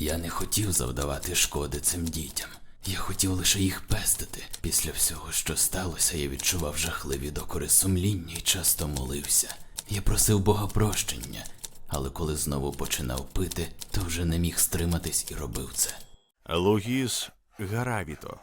Я не хотів завдавати шкоди цим дітям. Я хотів лише їх пестити. Після всього, що сталося, я відчував жахливі докори сумління і часто молився. Я просив Бога прощення, але коли знову починав пити, то вже не міг стриматись і робив це. Луїс Гаравіто.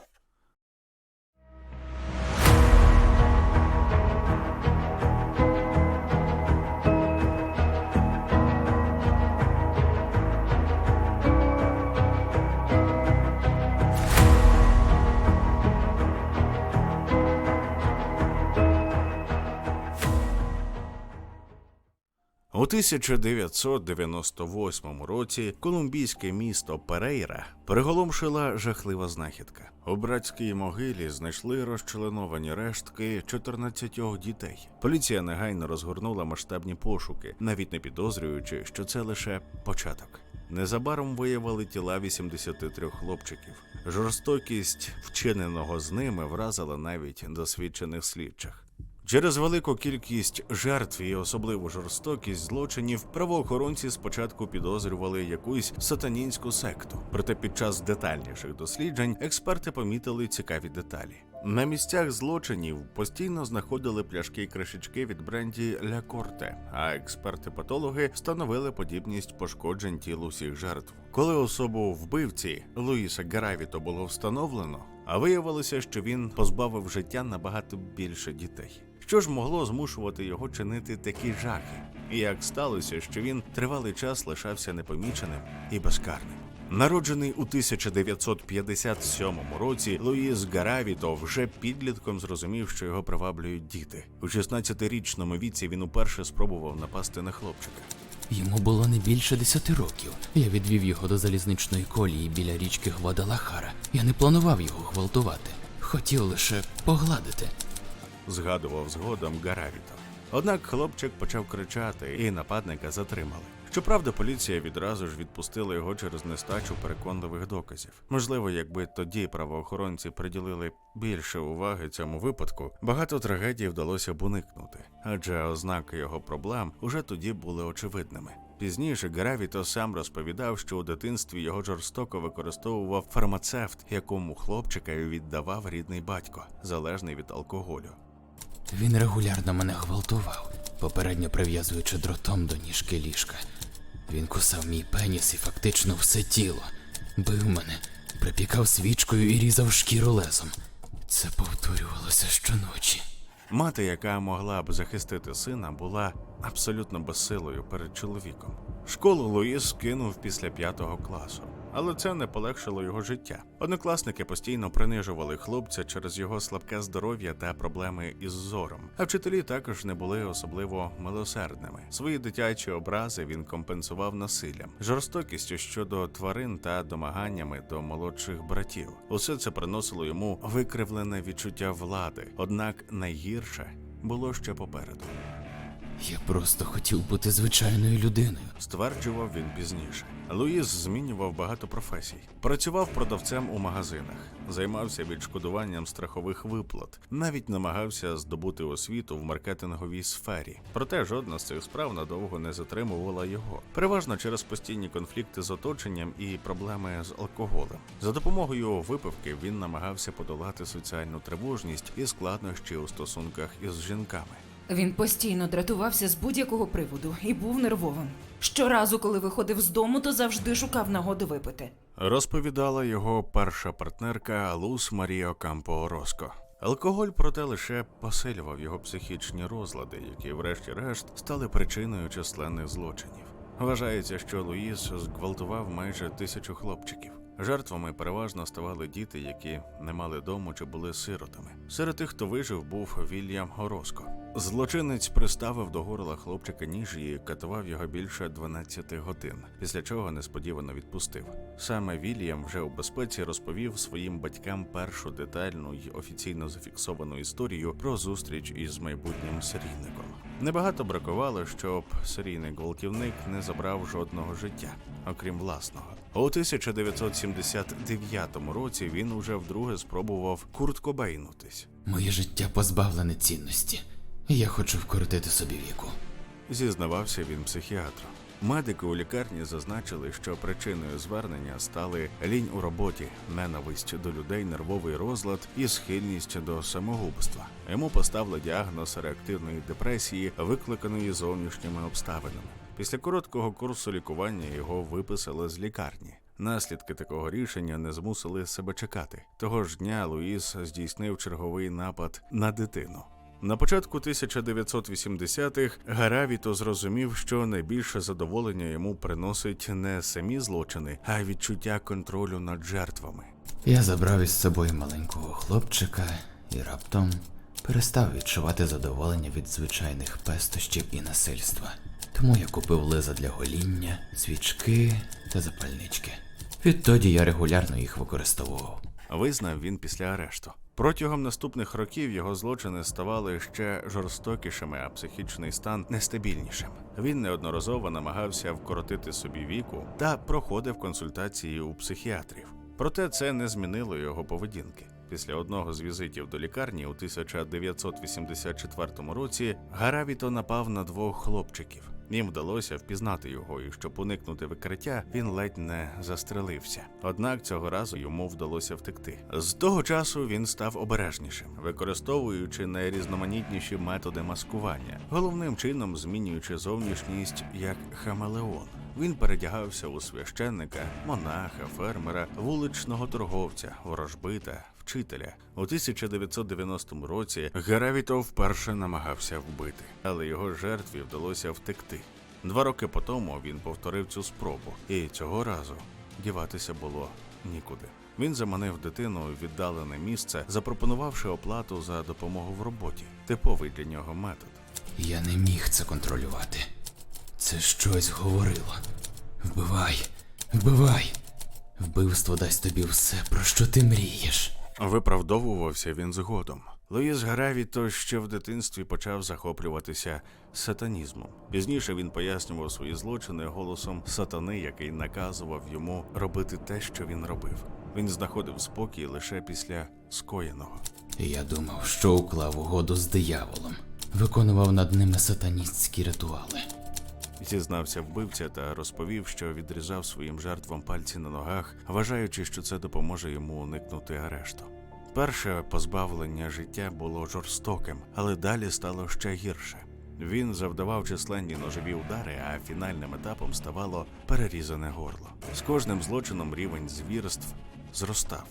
1998 році колумбійське місто Перейра приголомшила жахлива знахідка. У братській могилі знайшли розчленовані рештки 14 дітей. Поліція негайно розгорнула масштабні пошуки, навіть не підозрюючи, що це лише початок. Незабаром виявили тіла 83 хлопчиків. Жорстокість вчиненого з ними вразила навіть досвідчених слідчих. Через велику кількість жертв і особливу жорстокість злочинів правоохоронці спочатку підозрювали якусь сатанінську секту. Проте під час детальніших досліджень експерти помітили цікаві деталі. На місцях злочинів постійно знаходили пляшки і кришечки від бренді Ля Корте, а експерти-патологи встановили подібність пошкоджень тіл усіх жертв. Коли особу вбивці Луїса Гаравіто було встановлено, а виявилося, що він позбавив життя набагато більше дітей. Що ж могло змушувати його чинити такі жахи? І як сталося, що він тривалий час лишався непоміченим і безкарним? Народжений у 1957 році, Луїс Гаравіто вже підлітком зрозумів, що його приваблюють діти. У 16-річному віці він уперше спробував напасти на хлопчика. Йому було не більше десяти років. Я відвів його до залізничної колії біля річки Гвадалахара. Я не планував його гвалтувати. Хотів лише погладити. Згадував згодом Гаравіто. Однак хлопчик почав кричати, і нападника затримали. Щоправда, поліція відразу ж відпустила його через нестачу переконливих доказів. Можливо, якби тоді правоохоронці приділили більше уваги цьому випадку, багато трагедій вдалося б уникнути, адже ознаки його проблем уже тоді були очевидними. Пізніше Гравіто сам розповідав, що у дитинстві його жорстоко використовував фармацевт, якому хлопчика віддавав рідний батько, залежний від алкоголю. Він регулярно мене гвалтував, попередньо прив'язуючи дротом до ніжки ліжка. Він кусав мій пеніс і фактично все тіло, бив мене, припікав свічкою і різав шкіру лезом. Це повторювалося щоночі. Мати, яка могла б захистити сина, була абсолютно безсилою перед чоловіком. Школу Луїс кинув після п'ятого класу, але це не полегшило його життя. Однокласники постійно принижували хлопця через його слабке здоров'я та проблеми із зором. А вчителі також не були особливо милосердними. Свої дитячі образи він компенсував насиллям, жорстокістю щодо тварин та домаганнями до молодших братів. Усе це приносило йому викривлене відчуття влади. Однак найгірше було ще попереду. Я просто хотів бути звичайною людиною. Стверджував він пізніше. Луїс змінював багато професій. Працював продавцем у магазинах, займався відшкодуванням страхових виплат, навіть намагався здобути освіту в маркетинговій сфері. Проте жодна з цих справ надовго не затримувала його, переважно через постійні конфлікти з оточенням і проблеми з алкоголем. За допомогою випивки він намагався подолати соціальну тривожність і складнощі у стосунках із жінками. Він постійно дратувався з будь-якого приводу і був нервовим. Щоразу, коли виходив з дому, то завжди шукав нагоди випити. Розповідала його перша партнерка Лус Маріо Кампо Ороско. Алкоголь, проте, лише посилював його психічні розлади, які, врешті-решт, стали причиною численних злочинів. Вважається, що Луїс зґвалтував майже тисячу хлопчиків. Жертвами переважно ставали діти, які не мали дому чи були сиротами. Серед тих, хто вижив, був Вільям Гороско. Злочинець приставив до горла хлопчика ніж і катував його більше 12 годин, після чого несподівано відпустив. Саме Вільям вже у безпеці розповів своїм батькам першу детальну й офіційно зафіксовану історію про зустріч із майбутнім серійником. Небагато бракувало, щоб серійний гвалтівник не забрав жодного життя, окрім власного. У 1979 році він уже вдруге спробував курткобейнутись. Моє життя позбавлене цінності. Я хочу вкоротити собі віку. Зізнавався він психіатру. Медики у лікарні зазначили, що причиною звернення стали лінь у роботі, ненависть до людей, нервовий розлад і схильність до самогубства. Йому поставили діагноз реактивної депресії, викликаної зовнішніми обставинами. Після короткого курсу лікування його виписали з лікарні. Наслідки такого рішення не змусили себе чекати. Того ж дня Луїс здійснив черговий напад на дитину. На початку 1980-х Гаравіто зрозумів, що найбільше задоволення йому приносить не самі злочини, а відчуття контролю над жертвами. Я забрав із собою маленького хлопчика і раптом перестав відчувати задоволення від звичайних пестощів і насильства. Тому я купив лиза для гоління, свічки та запальнички. Відтоді я регулярно їх використовував. Визнав він після арешту. Протягом наступних років його злочини ставали ще жорстокішими, а психічний стан нестабільнішим. Він неодноразово намагався вкоротити собі віку та проходив консультації у психіатрів. Проте це не змінило його поведінки. Після одного з візитів до лікарні у 1984 році Гаравіто напав на двох хлопчиків. Їм вдалося впізнати його, і щоб уникнути викриття, він ледь не застрелився. Однак цього разу йому вдалося втекти. З того часу він став обережнішим, використовуючи найрізноманітніші методи маскування, головним чином змінюючи зовнішність як хамелеон. Він передягався у священника, монаха, фермера, вуличного торговця, ворожбита, вчителя. У 1990 році Гаравіто вперше намагався вбити, але його жертві вдалося втекти. Два роки по тому він повторив цю спробу, і цього разу діватися було нікуди. Він заманив дитину у віддалене місце, запропонувавши оплату за допомогу в роботі. Типовий для нього метод. Я не міг це контролювати. Це щось говорило. Вбивай, вбивай. Вбивство дасть тобі все, про що ти мрієш. Виправдовувався він згодом. Луїс Гаравіто ще в дитинстві почав захоплюватися сатанізмом. Пізніше він пояснював свої злочини голосом сатани, який наказував йому робити те, що він робив. Він знаходив спокій лише після скоєного. Я думав, що уклав угоду з дияволом, виконував над ними сатаністські ритуали. Зізнався вбивця та розповів, що відрізав своїм жертвам пальці на ногах, вважаючи, що це допоможе йому уникнути арешту. Перше позбавлення життя було жорстоким, але далі стало ще гірше. Він завдавав численні ножові удари, а фінальним етапом ставало перерізане горло. З кожним злочином рівень звірств зростав.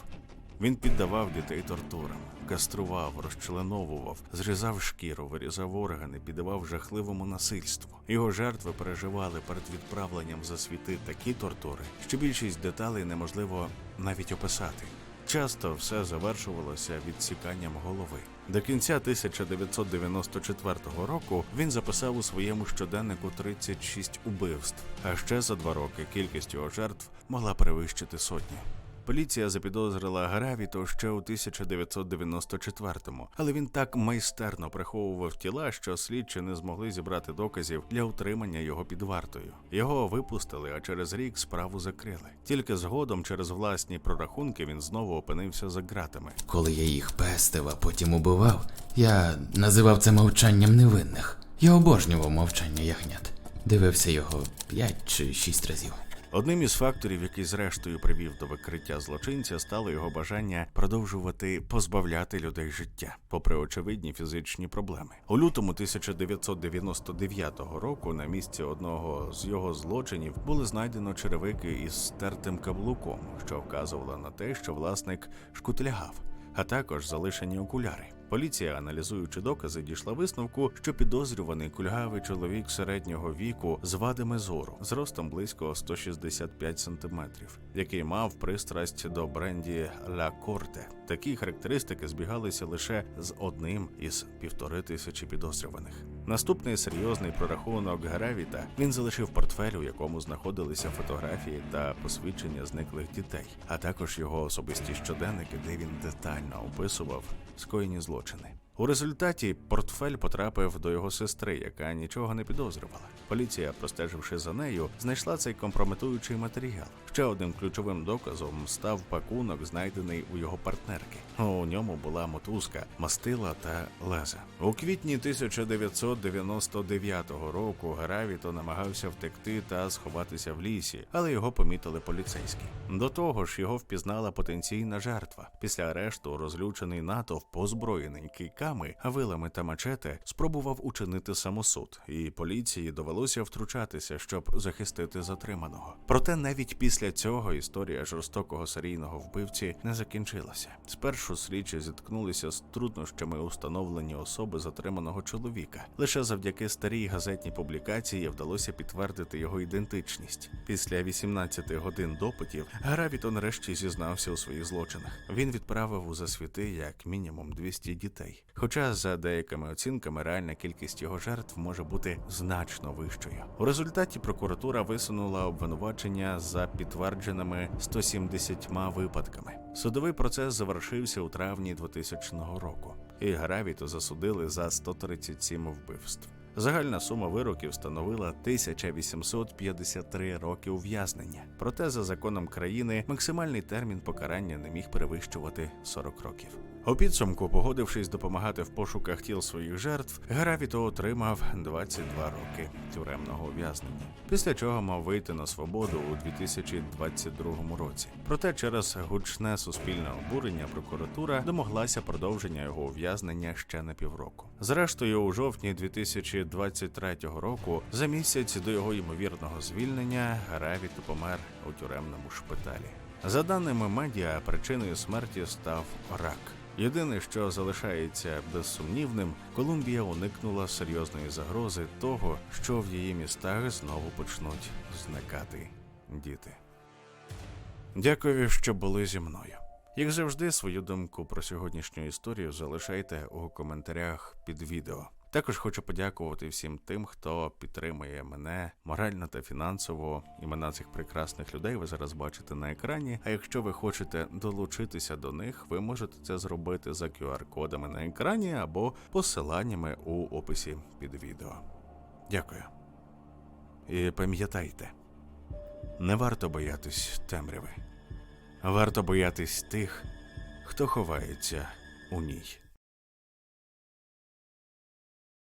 Він піддавав дітей тортурам, кастрував, розчленовував, зрізав шкіру, вирізав органи, піддавав жахливому насильству. Його жертви переживали перед відправленням за світи такі тортури, що більшість деталей неможливо навіть описати. Часто все завершувалося відсіканням голови. До кінця 1994 року він записав у своєму щоденнику 36 убивств, а ще за два роки кількість його жертв могла перевищити сотню. Поліція запідозрила Гаравіто ще у 1994-му, але він так майстерно приховував тіла, що слідчі не змогли зібрати доказів для утримання його під вартою. Його випустили, а через рік справу закрили. Тільки згодом, через власні прорахунки, він знову опинився за ґратами. Коли я їх пестив, а потім убивав, я називав це мовчанням невинних. Я обожнював мовчання ягнят. Дивився його п'ять чи шість разів. Одним із факторів, який зрештою привів до викриття злочинця, стало його бажання продовжувати позбавляти людей життя, попри очевидні фізичні проблеми. У лютому 1999 року на місці одного з його злочинів були знайдено черевики із стертим каблуком, що вказувало на те, що власник шкутлягав, а також залишені окуляри. Поліція, аналізуючи докази, дійшла висновку, що підозрюваний кульгавий чоловік середнього віку з вадами зору, з ростом близько 165 сантиметрів, який мав пристрасть до бренді Ла Корте. Такі характеристики збігалися лише з одним із півтори тисячі підозрюваних. Наступний серйозний прорахунок Гравіта він залишив портфель, у якому знаходилися фотографії та посвідчення зниклих дітей, а також його особисті щоденники, де він детально описував скоєні злочини. У результаті портфель потрапив до його сестри, яка нічого не підозрювала. Поліція, простеживши за нею, знайшла цей компрометуючий матеріал. Ще одним ключовим доказом став пакунок, знайдений у його партнерки. У ньому була мотузка, мастила та леза. У квітні 1999 року Гравіто намагався втекти та сховатися в лісі, але його помітили поліцейські. До того ж, його впізнала потенційна жертва. Після арешту розлючений натовп, озброєний кийками, вилами та мачете, спробував учинити самосуд, і поліції довелося втручатися, щоб захистити затриманого. Проте навіть після цього історія жорстокого серійного вбивці не закінчилася. Спершу слідчі зіткнулися з труднощами у встановленні особи затриманого чоловіка. Лише завдяки старій газетній публікації вдалося підтвердити його ідентичність. Після 18 годин допитів Гравіто нарешті зізнався у своїх злочинах. Він відправив у засвіти як мінімум 200 дітей. Хоча за деякими оцінками реальна кількість його жертв може бути значно вищою. У результаті прокуратура висунула обвинувачення за підтвердженими 170 випадками. Судовий процес завершився у травні 2000 року, і Гравіто засудили за 137 вбивств. Загальна сума вироків становила 1853 роки ув'язнення. Проте, за законом країни, максимальний термін покарання не міг перевищувати 40 років. У підсумку, погодившись допомагати в пошуках тіл своїх жертв, Гравіто отримав 22 роки тюремного ув'язнення, після чого мав вийти на свободу у 2022 році. Проте через гучне суспільне обурення прокуратура домоглася продовження його ув'язнення ще на півроку. Зрештою, у жовтні 2023 року, за місяць до його ймовірного звільнення, Гравіто помер у тюремному шпиталі. За даними медіа, причиною смерті став рак. Єдине, що залишається безсумнівним, Колумбія уникнула серйозної загрози того, що в її містах знову почнуть зникати діти. Дякую, що були зі мною. Як завжди, свою думку про сьогоднішню історію залишайте у коментарях під відео. Також хочу подякувати всім тим, хто підтримує мене морально та фінансово. Імена цих прекрасних людей ви зараз бачите на екрані. А якщо ви хочете долучитися до них, ви можете це зробити за QR-кодами на екрані або посиланнями у описі під відео. Дякую. І пам'ятайте, не варто боятись темряви. Варто боятись тих, хто ховається у ній.